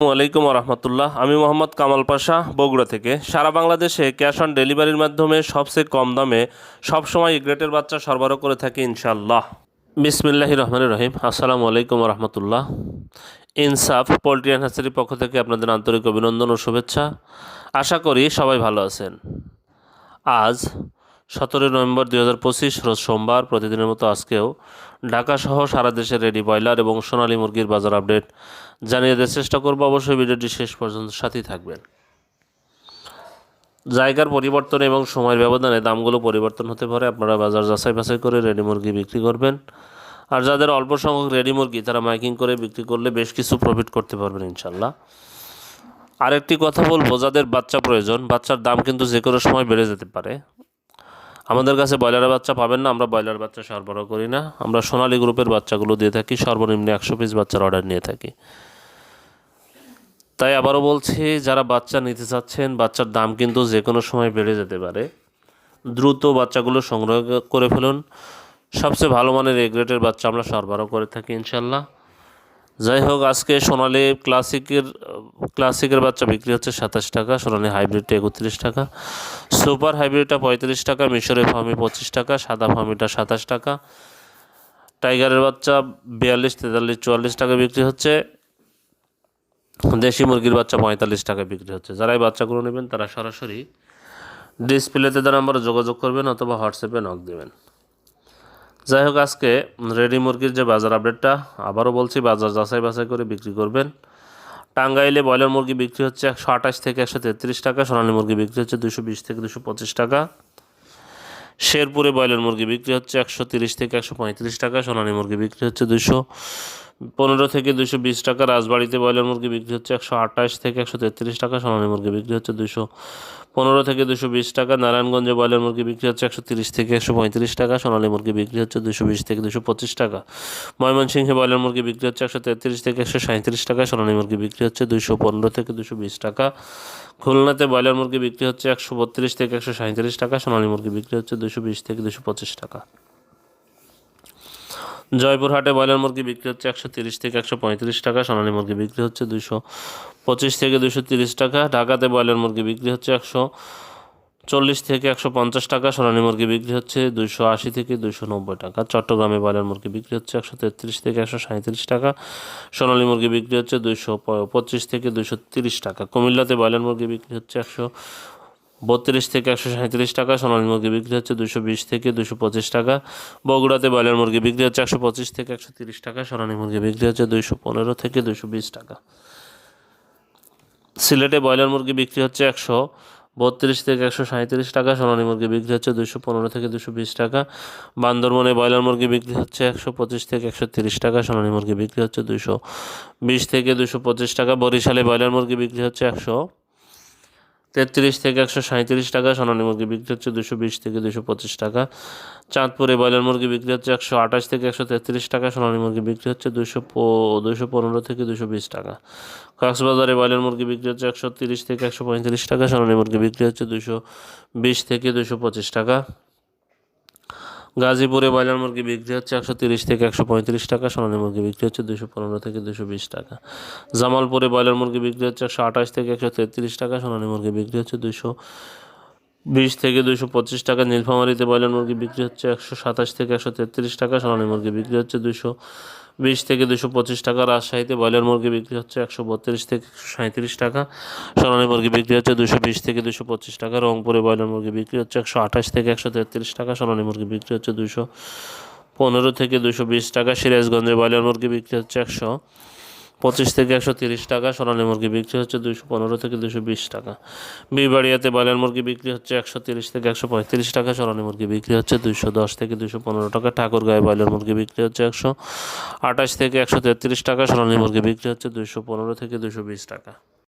আলাইকুম রহমতুল্লাহ। আমি মোহাম্মদ কামাল পাশা, বগুড়া থেকে। সারা বাংলাদেশে ক্যাশ অন ডেলিভারির মাধ্যমে সবচেয়ে কম দামে সবসময় গ্রেটের বাচ্চা সরবরাহ করে থাকি ইনশাল্লাহ বিসমিল্লাহ রহমান রহিম। আসসালামু আলাইকুম রহমতুল্লাহ। ইনসাফ পোলট্রি অ্যান্ড হ্যাচারির পক্ষ থেকে আপনাদের আন্তরিক অভিনন্দন ও শুভেচ্ছা। আশা করি সবাই ভালো আছেন। আজ সতেরোই নভেম্বর দুই হাজার পঁচিশ, রোজ সোমবার প্রতিদিনের মতো আজকেও ঢাকা সহ সারা দেশে রেডি ব্রয়লার এবং সোনালী মুরগির বাজার আপডেট। জানিয়ে দেওয়ার চেষ্টা করব, অবশ্যই ভিডিওটি শেষ পর্যন্ত সাথেই থাকবেন। জায়গার পরিবর্তন এবং সময়ের ব্যবধানে দামগুলো পরিবর্তন হতে পারে। আপনারা বাজার যাচাই বাছাই করে রেডি মুরগি বিক্রি করবেন। আর যাদের অল্প সংখ্যক রেডি মুরগি, তারা মাইকিং করে বিক্রি করলে বেশ কিছু প্রফিট করতে পারবেন ইনশাল্লাহ আরেকটি কথা বলব, যাদের বাচ্চা প্রয়োজন, বাচ্চার দাম কিন্তু যে কোনো সময় বেড়ে যেতে পারে। আমাদের কাছে ব্রয়লারের বাচ্চা পাবেন না, আমরা ব্রয়লার বাচ্চা সরবরাহ করি না। আমরা সোনালী গ্রুপের বাচ্চাগুলো দিয়ে থাকি, সর্বনিম্ন একশো পিস বাচ্চার অর্ডার নিয়ে থাকি। তাই আবারও বলছি, যারা বাচ্চা নিতে চাচ্ছেন, বাচ্চার দাম কিন্তু যে কোনো সময় বেড়ে যেতে পারে। দ্রুত বাচ্চাগুলো সংগ্রহ করে ফেলুন। সবচেয়ে ভালো মানের এ বাচ্চা আমরা সরবরাহ করে থাকি, ইনশাল্লাহ। যাই হোক, আজকে সোনালি ক্লাসিকের ক্লাসিকের বাচ্চা বিক্রি হচ্ছে সাতাশ টাকা, সোনালি হাইব্রিডটা একত্রিশ টাকা, সুপার হাইব্রিডটা পঁয়ত্রিশ টাকা মিশরের ফার্মি পঁচিশ টাকা, সাদা ফার্মিটা সাতাশ টাকা, টাইগারের বাচ্চা বিয়াল্লিশ, তেতাল্লিশ, চুয়াল্লিশ টাকা বিক্রি হচ্ছে, দেশি মুরগির বাচ্চা পঁয়তাল্লিশ টাকা বিক্রি হচ্ছে। যারা এই বাচ্চাগুলো নেবেন, তারা সরাসরি ডিসপ্লেতে তারা নাম্বারে যোগাযোগ করবেন অথবা হোয়াটসঅ্যাপে নক দেবেন। যাই হোক, আজকে রেডি মুরগির যে বাজার আপডেটটা, আবারও বলছি, বাজার যাচাই বাছাই করে বিক্রি করবেন। টাঙ্গাইলে ব্রয়লার মুরগি বিক্রি হচ্ছে একশো আঠাশ থেকে একশো তেত্রিশ টাকা, সোনালী মুরগি বিক্রি হচ্ছে দুশো বিশ থেকে দুশো পঁচিশ টাকা। শেরপুরে ব্রয়লার মুরগি বিক্রি হচ্ছে একশো তিরিশ থেকে একশো পঁয়ত্রিশ টাকা, সোনালী মুরগি বিক্রি হচ্ছে দুশো পনেরো থেকে দুশো বিশ টাকা, রাজবাড়িতে ব্রয়লার মুরগি বিক্রি হচ্ছে একশো আঠাশ থেকে একশো তেত্রিশ টাকা, সোনালী মুরগি বিক্রি হচ্ছে দুশো পনেরো থেকে দুশো বিশ টাকা। নারায়ণগঞ্জে ব্রয়লার মুরগি বিক্রি হচ্ছে একশো তিরিশ থেকে একশো পঁয়ত্রিশ টাকা। সোনালী মুরগি বিক্রি হচ্ছে দুশো বিশ থেকে দুশো পঁচিশ টাকা। ময়মনসিংহে ব্রয়লার মুরগি বিক্রি হচ্ছে একশো তেত্রিশ থেকে একশো সাঁত্রিশ টাকা। সোনালী মুরগি বিক্রি হচ্ছে দুশো পনেরো থেকে দুশো বিশ টাকা। খুলনাতে ব্রয়লার মুরগি বিক্রি হচ্ছে একশো বত্রিশ থেকে একশো সাঁত্রিশ টাকা। সোনালী মুরগি বিক্রি হচ্ছে দুশো বিশ থেকে দুশো পঁচিশ টাকা। জয়পুরহাটে ব্রয়লার মুরগি বিক্রি হচ্ছে একশো তিরিশ থেকে একশো পঁয়ত্রিশ টাকা, সোনালী মুরগি বিক্রি হচ্ছে দুশো পঁচিশ থেকে দুশো তিরিশ টাকা, ঢাকাতে ব্রয়লার মুরগি বিক্রি হচ্ছে একশো চল্লিশ থেকে একশো পঞ্চাশ টাকা, সোনালী মুরগি বিক্রি হচ্ছে দুশো আশি থেকে দুশো নব্বই টাকা। চট্টগ্রামে ব্রয়লার মুরগি বিক্রি হচ্ছে একশো তেত্রিশ থেকে একশো সাঁত্রিশ টাকা, সোনালী মুরগি বিক্রি হচ্ছে দুশো পঁচিশ থেকে দুশো তিরিশ টাকা। কুমিল্লাতে ব্রয়লার মুরগি বিক্রি হচ্ছে একশো বত্রিশ থেকে একশো সাঁত্রিশ টাকা, সোনালী মুরগি বিক্রি হচ্ছে দুশো বিশ থেকে দুশো পঁচিশ টাকা। বগুড়াতে ব্রয়লার মুরগি বিক্রি হচ্ছে একশো পঁচিশ থেকে একশো তিরিশ টাকা, সোনালী মুরগি বিক্রি হচ্ছে দুশো পনেরো থেকে দুশো বিশ টাকা। সিলেটে ব্রয়লার মুরগি বিক্রি হচ্ছে একশো বত্রিশ থেকে একশো সাঁত্রিশ টাকা, সোনালী মুরগি বিক্রি হচ্ছে দুশো পনেরো থেকে দুশো বিশ টাকা। বান্দরবনে ব্রয়লার মুরগি বিক্রি হচ্ছে একশো পঁচিশ থেকে একশো তিরিশ টাকা, সোনালী মুরগি বিক্রি হচ্ছে দুশো বিশ থেকে দুশো পঁচিশ টাকা। বরিশালে ব্রয়লার মুরগি বিক্রি হচ্ছে একশো তেত্রিশ থেকে একশো সাঁত্রিশ টাকা, সোনালী মুরগি বিক্রি হচ্ছে দুশো বিশ থেকে দুশো পঁচিশ টাকা। চাঁদপুরে ব্রয়লার মুরগি বিক্রি হচ্ছে একশো আঠাশ থেকে একশো তেত্রিশ টাকা, সোনালী মুরগি বিক্রি হচ্ছে দুশো দুশো পনেরো থেকে দুশো বিশ টাকা। কক্সবাজারে ব্রয়লার মুরগি বিক্রি হচ্ছে একশো তিরিশ থেকে একশো পঁয়ত্রিশ টাকা, সোনালী মুরগি বিক্রি হচ্ছে দুশো বিশ থেকে দুশো পঁচিশ টাকা। গাজীপুরে ব্রয়লার মুরগি বিক্রি হচ্ছে একশো তিরিশ থেকে একশো পঁয়ত্রিশ টাকা, সোনালী মুরগি বিক্রি হচ্ছে দুশো পনেরো থেকে দুশো বিশ টাকা। জামালপুরে ব্রয়লার মুরগি বিক্রি হচ্ছে একশো আঠাশ থেকে একশো তেত্রিশ টাকা, সোনালী মুরগি বিক্রি হচ্ছে দুশো বিশ থেকে দুশো পঁচিশ টাকা নীলফামারিতে ব্রয়লার মুরগি বিক্রি হচ্ছে একশো সাতাশ থেকে একশো তেত্রিশ টাকা সোনালী মুরগি বিক্রি হচ্ছে দুশো বিশ থেকে দুশো পঁচিশ টাকা, রাজশাহীতে ব্রয়লার মুরগি বিক্রি হচ্ছে একশো বত্রিশ থেকে একশো সাঁত্রিশ টাকা সোনালী মুরগি বিক্রি হচ্ছে দুশো বিশ থেকে দুশো পঁচিশ টাকা, রংপুরে ব্রয়লার মুরগি বিক্রি হচ্ছে একশো আঠাশ থেকে একশো তেত্রিশ টাকা সোনালী মুরগি বিক্রি হচ্ছে দুশো পনেরো থেকে দুশো বিশ টাকা, সিরাজগঞ্জে ব্রয়লার মুরগি বিক্রি হচ্ছে একশো পঁচিশ থেকে একশো তিরিশ টাকা, সোনালী মুরগি বিক্রি হচ্ছে দুশো পনেরো থেকে দুশো বিশ টাকা। বিবাড়িয়াতে ব্রয়লার মুরগি বিক্রি হচ্ছে একশো তিরিশ থেকে একশো পঁয়ত্রিশ টাকা, সোনালী মুরগি বিক্রি হচ্ছে দুশো দশ থেকে দুশো পনেরো টাকা, ঠাকুরগাঁয়ে ব্রয়লার মুরগি বিক্রি হচ্ছে একশো আঠাশ থেকে একশো তেত্রিশ টাকা, সোনালী মুরগি বিক্রি হচ্ছে দুশো পনেরো থেকে দুশো বিশ টাকা।